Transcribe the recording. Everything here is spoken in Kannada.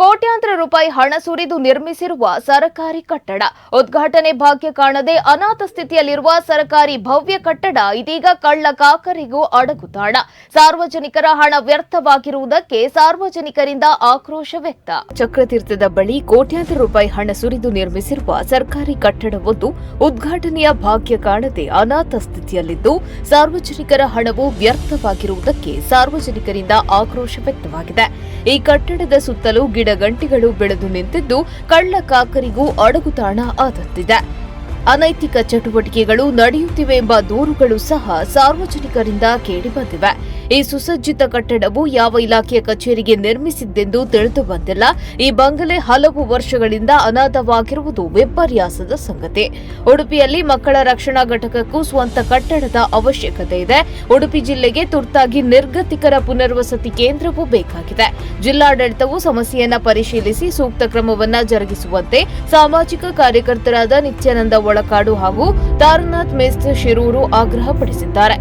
ಕೋಟ್ಯಾಂತರ ರೂಪಾಯಿ ಹಣ ಸುರಿದು ನಿರ್ಮಿಸಿರುವ ಸರ್ಕಾರಿ ಕಟ್ಟಡ. ಉದ್ಘಾಟನೆ ಭಾಗ್ಯ ಕಾಣದೆ ಅನಾಥ ಸ್ಥಿತಿಯಲ್ಲಿರುವ ಸರ್ಕಾರಿ ಭವ್ಯ ಕಟ್ಟಡ ಇದೀಗ ಕಳ್ಳ ಕಾಕರಿಗೂ ಅಡಗುತಾಣ ಸಾರ್ವಜನಿಕರ ಹಣ ವ್ಯರ್ಥವಾಗಿರುವುದಕ್ಕೆ ಸಾರ್ವಜನಿಕರಿಂದ ಆಕ್ರೋಶ ವ್ಯಕ್ತ. ಚಕ್ರತೀರ್ಥದ ಬಳಿ ಕೋಟ್ಯಾಂತರ ರೂಪಾಯಿ ಹಣ ಸುರಿದು ನಿರ್ಮಿಸಿರುವ ಸರ್ಕಾರಿ ಕಟ್ಟಡವೊಂದು ಉದ್ಘಾಟನೆಯ ಭಾಗ್ಯ ಕಾಣದೆ ಅನಾಥ ಸ್ಥಿತಿಯಲ್ಲಿದ್ದು, ಸಾರ್ವಜನಿಕರ ಹಣವು ವ್ಯರ್ಥವಾಗಿರುವುದಕ್ಕೆ ಸಾರ್ವಜನಿಕರಿಂದ ಆಕ್ರೋಶ ವ್ಯಕ್ತವಾಗಿದೆ. ಈ ಕಟ್ಟಡದ ಸುತ್ತಲೂ ಗಿಡಗಂಟಿಗಳು ಬೆಳೆದು ನಿಂತಿದ್ದು ಕಳ್ಳ ಕಾಕರಿಗೂ ಅಡಗುತಾಣ ಆದಂತಿದೆ. ಅನೈತಿಕ ಚಟುವಟಿಕೆಗಳು ನಡೆಯುತ್ತಿವೆ ಎಂಬ ದೂರುಗಳು ಸಹ ಸಾರ್ವಜನಿಕರಿಂದ ಕೇಳಿಬಂದಿವೆ. ಈ ಸುಸಜ್ಜಿತ ಕಟ್ಟಡವು ಯಾವ ಇಲಾಖೆಯ ಕಚೇರಿಗೆ ನಿರ್ಮಿಸಿದ್ದೆಂದು ತಿಳಿದು ಬಂದಿಲ್ಲ. ಈ ಬಂಗಲೆ ಹಲವು ವರ್ಷಗಳಿಂದ ಅನಾಥವಾಗಿರುವುದು ವಿಪರ್ಯಾಸದ ಸಂಗತಿ. ಉಡುಪಿಯಲ್ಲಿ ಮಕ್ಕಳ ರಕ್ಷಣಾ ಘಟಕಕ್ಕೂ ಸ್ವಂತ ಕಟ್ಟಡದ ಅವಶ್ಯಕತೆ ಇದೆ. ಉಡುಪಿ ಜಿಲ್ಲೆಗೆ ತುರ್ತಾಗಿ ನಿರ್ಗತಿಕರ ಪುನರ್ವಸತಿ ಕೇಂದ್ರವೂ ಬೇಕಾಗಿದೆ. ಜಿಲ್ಲಾಡಳಿತವು ಸಮಸ್ಯೆಯನ್ನ ಪರಿಶೀಲಿಸಿ ಸೂಕ್ತ ಕ್ರಮವನ್ನು ಜರುಗಿಸುವಂತೆ ಸಾಮಾಜಿಕ ಕಾರ್ಯಕರ್ತರಾದ ನಿತ್ಯಾನಂದ ಒಳಕಾಡು ಹಾಗೂ ತಾರನಾಥ್ ಮೇಸ್ತ ಶಿರೂರು ಆಗ್ರಹಪಡಿಸಿದ್ದಾರೆ.